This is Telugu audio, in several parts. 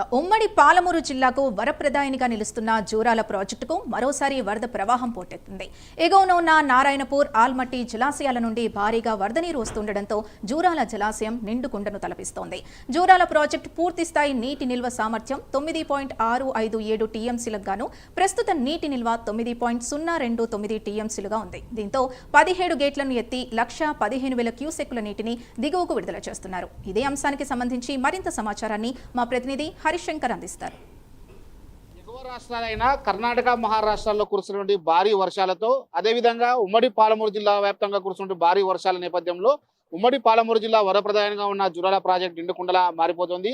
ఇక ఉమ్మడి పాలమూరు జిల్లాకు వరప్రదాయనిగా నిలుస్తున్న జూరాల ప్రాజెక్టుకు మరోసారి వరద ప్రవాహం పోటెత్తింది. ఎగువన ఉన్న నారాయణపూర్ ఆల్మట్టి జలాశయాల నుండి భారీగా వరద నీరు వస్తుండటంతో జూరాల జలాశయం నిండుకుండను తలపిస్తోంది. జూరాల ప్రాజెక్టు పూర్తి స్థాయి నీటి నిల్వ సామర్థ్యం తొమ్మిది పాయింట్ ఆరు ఐదు ఏడు టీఎంసీలకు గాను ప్రస్తుత నీటి నిల్వ తొమ్మిది పాయింట్ సున్నా రెండు తొమ్మిది టీఎంసీలుగా ఉంది. దీంతో పదిహేడు గేట్లను ఎత్తి లక్ష పదిహేను వేల క్యూసెక్కుల నీటిని దిగువకు విడుదల చేస్తున్నారు. ఇదే అంశానికి సంబంధించి మరింత సమాచారాన్ని మా ప్రతినిధి హరిశంకర్ అందిస్తారు. ఎగువ రాష్ట్రాలైన కర్ణాటక మహారాష్ట్రాల్లో కురుస్తున్నటువంటి భారీ వర్షాలతో అదేవిధంగా ఉమ్మడి పాలమూరు జిల్లా వ్యాప్తంగా కురుస్తున్నటువంటి భారీ వర్షాల నేపథ్యంలో ఉమ్మడి పాలమూరు జిల్లా వరప్రధానంగా ఉన్న జురాల ప్రాజెక్టు నిండుకుండలా మారిపోతుంది.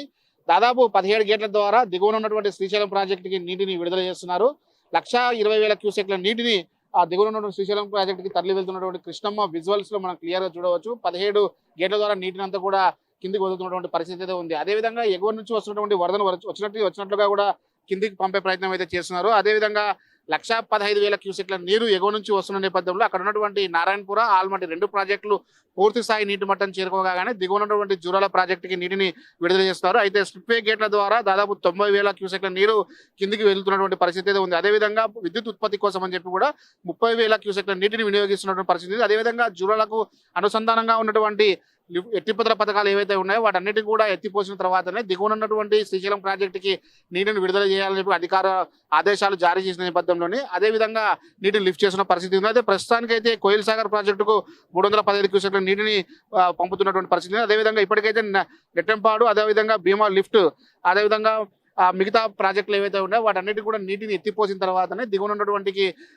దాదాపు పదిహేడు గేట్ల ద్వారా దిగువన ఉన్నటువంటి శ్రీశైలం ప్రాజెక్టుకి నీటిని విడుదల చేస్తున్నారు. లక్ష ఇరవై వేల క్యూసెక్ల నీటిని ఆ దిగువన ఉన్నటువంటి శ్రీశైలం ప్రాజెక్టుకి తరలి వెళ్తున్నటువంటి కృష్ణమ్మ విజువల్స్లో మనం క్లియర్గా చూడవచ్చు. పదిహేడు గేట్ల ద్వారా నీటిని అంతా కూడా కిందికి వదులుతున్నటువంటి పరిస్థితి అయితే ఉంది. అదేవిధంగా ఎగువ నుంచి వస్తున్నటువంటి వరదను వచ్చినట్టు వచ్చినట్లుగా కూడా కిందికి పంపే ప్రయత్నం అయితే చేస్తున్నారు. అదేవిధంగా లక్ష పదహైదు వేల క్యూసెక్ల నీరు ఎగువ నుంచి వస్తున్న నేపథ్యంలో అక్కడ ఉన్నటువంటి నారాయణపుర ఆల్మటి రెండు ప్రాజెక్టులు పూర్తి స్థాయి నీటి మట్టం చేరుకోగానే దిగువ ఉన్నటువంటి జూరాల ప్రాజెక్టుకి నీటిని విడుదల చేస్తారు అయితే స్లిప్వే గేట్ల ద్వారా దాదాపు తొంభై వేల క్యూసెక్ల నీరు కిందికి వెళ్తున్నటువంటి పరిస్థితి అయితే ఉంది. అదేవిధంగా విద్యుత్ ఉత్పత్తి కోసం అని చెప్పి కూడా ముప్పై వేల క్యూసెక్ల నీటిని వినియోగిస్తున్నటువంటి పరిస్థితి అదేవిధంగా జూరాలకు అనుసంధానంగా ఉన్నటువంటి ఎత్తిపోతల పథకాలు ఏవైతే ఉన్నాయో వాటన్నిటిని కూడా ఎత్తిపోసిన తర్వాతనే దిగువనున్నటువంటి శ్రీశైలం ప్రాజెక్టుకి నీటిని విడుదల చేయాలని చెప్పి అధికార ఆదేశాలు జారీ చేసిన నేపథ్యంలోనే అదేవిధంగా నీటిని లిఫ్ట్ చేసిన పరిస్థితి ఉంది. అయితే ప్రస్తుతానికైతే కోయిల్ సాగర్ ప్రాజెక్టుకు మూడు వందల పదిహేను క్యూసెక్ల నీటిని పంపుతున్నటువంటి పరిస్థితి ఉంది. అదేవిధంగా ఇప్పటికైతే న- నెట్టెంపాడు అదేవిధంగా భీమా లిఫ్ట్ అదేవిధంగా మిగతా ప్రాజెక్టులు ఏవైతే ఉన్నాయో వాటన్నిటి కూడా నీటిని ఎత్తిపోసిన తర్వాతనే దిగువన ఉన్నటువంటి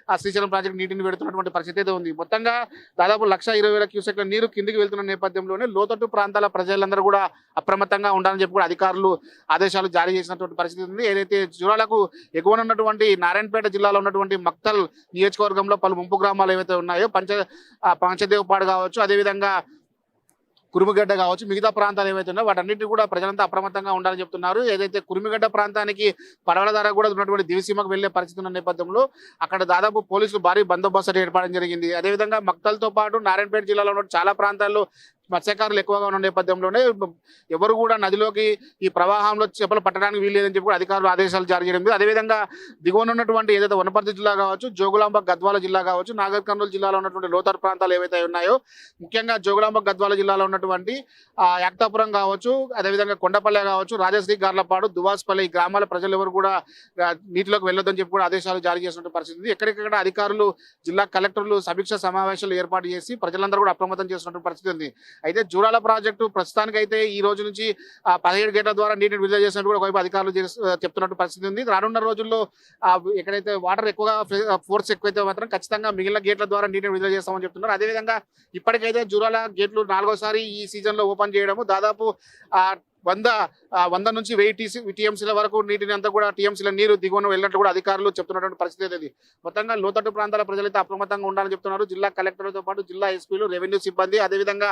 ఆ శ్రీశైలం ప్రాజెక్ట్ నీటిని పెడుతున్నటువంటి పరిస్థితి అయితే ఉంది. మొత్తంగా దాదాపు లక్ష ఇరవై వేల క్యూసెక్ల నీరు కిందికి వెళ్తున్న నేపథ్యంలోనే లోతట్టు ప్రాంతాల ప్రజలందరూ కూడా అప్రమత్తంగా ఉండాలని చెప్పి కూడా అధికారులు ఆదేశాలు జారీ చేసినటువంటి పరిస్థితి ఉంది. ఏదైతే జూరాలకు ఎగువన ఉన్నటువంటి నారాయణపేట జిల్లాలో ఉన్నటువంటి మక్తల్ నియోజకవర్గంలో పలు ముంపు గ్రామాలు ఏవైతే ఉన్నాయో పంచ పంచదేవపాడు కావచ్చు అదేవిధంగా కురుమిగడ్డ కావచ్చు మిగతా ప్రాంతాలు ఏవైతే ఉన్నాయో వాటన్నిటిని కూడా ప్రజలంతా అప్రమత్తంగా ఉండాలని చెప్తున్నారు. ఏదైతే కురుమిగడ్డ ప్రాంతానికి పడవల ద్వారా కూడా ఉన్నటువంటి దివిసీమకు వెళ్ళే పరిస్థితి ఉన్న నేపథ్యంలో అక్కడ దాదాపు పోలీసులు భారీ బందోబస్తు ఏర్పడడం జరిగింది. అదేవిధంగా మక్తల్తో పాటు నారాయణపేట జిల్లాలో ఉన్న చాలా ప్రాంతాల్లో మత్స్యకారులు ఎక్కువగా ఉన్న నేపథ్యంలోనే ఎవరు కూడా నదిలోకి ఈ ప్రవాహంలో చేపలు పట్టడానికి వీల్లేదని చెప్పి అధికారులు ఆదేశాలు జారీ చేయడం జరిగింది. అదేవిధంగా దిగువన ఉన్నటువంటి ఏదైతే వనపర్తి జిల్లా కావచ్చు జోగులాంబ గద్వాల జిల్లా కావచ్చు నాగర్ కర్నూలు జిల్లాలో ఉన్నటువంటి లోతర్ ప్రాంతాలు ఏవైతే ఉన్నాయో ముఖ్యంగా జోగులాంబ గద్వాల జిల్లాలో ఉన్నటువంటి యాక్తాపురం కావచ్చు అదేవిధంగా కొండపల్లె కావచ్చు రాజశ్రీ గార్లపాడు దువాస్పల్లి ఈ గ్రామాల ప్రజలు ఎవరు కూడా నీటిలోకి వెళ్ళొద్దని చెప్పి కూడా ఆదేశాలు జారీ చేసినటువంటి పరిస్థితి ఉంది. ఎక్కడికక్కడ అధికారులు జిల్లా కలెక్టర్లు సమీక్ష సమావేశాలు ఏర్పాటు చేసి ప్రజలందరూ కూడా అప్రమత్తం చేసినటువంటి పరిస్థితి ఉంది అయితే జూరాల ప్రాజెక్టు ప్రస్తుతానికైతే ఈ రోజు నుంచి పదిహేడు గేట్ల ద్వారా నీటిని విడుదల చేసినట్టు కూడా ఒకవైపు అధికారులు చెప్తున్నట్టు పరిస్థితి ఉంది. రానున్న రోజుల్లో ఎక్కడైతే వాటర్ ఎక్కువగా ఫోర్స్ ఎక్కువైతే మాత్రం ఖచ్చితంగా మిగిలిన గేట్ల ద్వారా నీటిని విడుదల చేస్తామని చెప్తున్నారు. అదేవిధంగా ఇప్పటికైతే జూరాల గేట్లు నాలుగోసారి ఈ సీజన్లో ఓపెన్ చేయడము దాదాపు వంద వంద నుంచి వెయ్యి టీసీ టీఎంసీల వరకు నీటిని అంతా కూడా టీఎంసీల నీరు దిగువన వెళ్ళినట్టు కూడా అధికారులు చెప్తున్నటువంటి పరిస్థితి అయితే ఇది. మొత్తంగా లోతట్టు ప్రాంతాల ప్రజలైతే అప్రమత్తంగా ఉండాలని చెప్తున్నారు. జిల్లా కలెక్టర్లతో పాటు జిల్లా ఎస్పీలు రెవెన్యూ సిబ్బంది అదేవిధంగా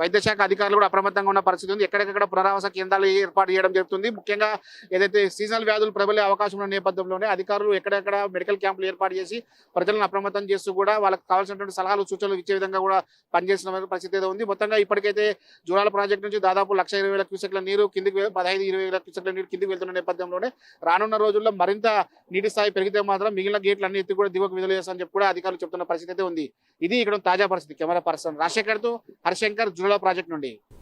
వైద్య శాఖ అధికారులు కూడా అప్రమత్తంగా ఉన్న పరిస్థితి ఉంది. ఎక్కడెక్కడ పునరావాస కేంద్రాలు ఏర్పాటు చేయడం జరుగుతుంది. ముఖ్యంగా ఏదైతే సీజనల్ వ్యాధులు ప్రబలే అవకాశం ఉన్న నేపథ్యంలోనే అధికారులు ఎక్కడెక్కడ మెడికల్ క్యాంపులు ఏర్పాటు చేసి ప్రజలను అప్రమత్తం చేస్తూ కూడా వాళ్ళకి కావాల్సినటువంటి సలహాలు సూచనలు ఇచ్చే విధంగా కూడా పనిచేసిన పరిస్థితి ఉంది. మొత్తంగా ఇప్పటికైతే జూరాల ప్రాజెక్ట్ నుంచి దాదాపు లక్ష ఇరవై వేల క్యూసెక్ల నీరు కిందికి పదహైదు ఇరవై వేల క్యూసెక్ల నీరు కిందికి వెళ్తున్న నేపథ్యంలోనే రానున్న రోజుల్లో మరింత నీటి స్థాయి పెరిగితే మాత్రం మిగిలిన గేట్లు అన్ని ఎత్తి కూడా దిగువకు విడుదల చేస్తామని చెప్పి కూడా అధికారులు చెప్తున్న పరిస్థితి అయితే ఉంది. ఇది ఇక్కడ తాజా పరిస్థితి. కెమెరా పర్సన్ రాజశేఖర్తో హరిశంకర్ జూరాల ప్రాజెక్ట్ నుండి.